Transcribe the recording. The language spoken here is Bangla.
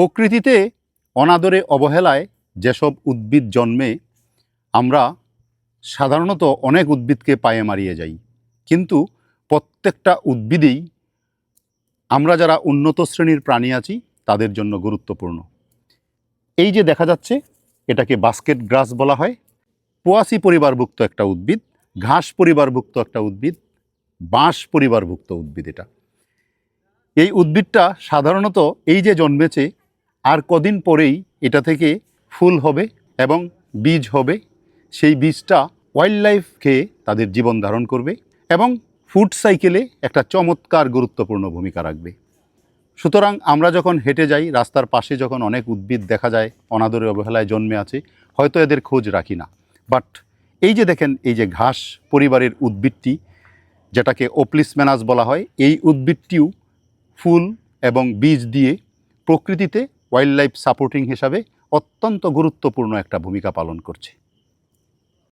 প্রকৃতিতে অনাদরে অবহেলায় যেসব উদ্ভিদ জন্মে, আমরা সাধারণত অনেক উদ্ভিদকে পায়ে মারিয়ে যাই। কিন্তু প্রত্যেকটা উদ্ভিদেই আমরা যারা উন্নত শ্রেণির প্রাণী আছি, তাদের জন্য গুরুত্বপূর্ণ। এই যে দেখা যাচ্ছে, এটাকে বাস্কেট গ্রাস বলা হয়। পোয়াসি পরিবারভুক্ত একটা উদ্ভিদ, ঘাস পরিবারভুক্ত একটা উদ্ভিদ, বাঁশ পরিবারভুক্ত উদ্ভিদ এটা। এই উদ্ভিদটা সাধারণত এই যে জন্মেছে আর কদিন পরেই এটা থেকে ফুল হবে এবং বীজ হবে। সেই বীজটা ওয়াইল্ড লাইফ খেয়ে তাদের জীবন ধারণ করবে এবং ফুড সাইকেলে একটা চমৎকার গুরুত্বপূর্ণ ভূমিকা রাখবে। সুতরাং আমরা যখন হেঁটে যাই, রাস্তার পাশে যখন অনেক উদ্ভিদ দেখা যায়, অনাদরে অবহেলায় জন্মে আছে, হয়তো এদের খোঁজ রাখি না। বাট এই যে দেখেন, এই যে ঘাস পরিবারের উদ্ভিদটি, যেটাকে ওপ্লিসম্যানাস বলা হয়, এই উদ্ভিদটিও ফুল এবং বীজ দিয়ে প্রকৃতিতে ওয়াইল্ড লাইফ সাপোর্টিং হিসাবে অত্যন্ত গুরুত্বপূর্ণ একটা ভূমিকা পালন করছে।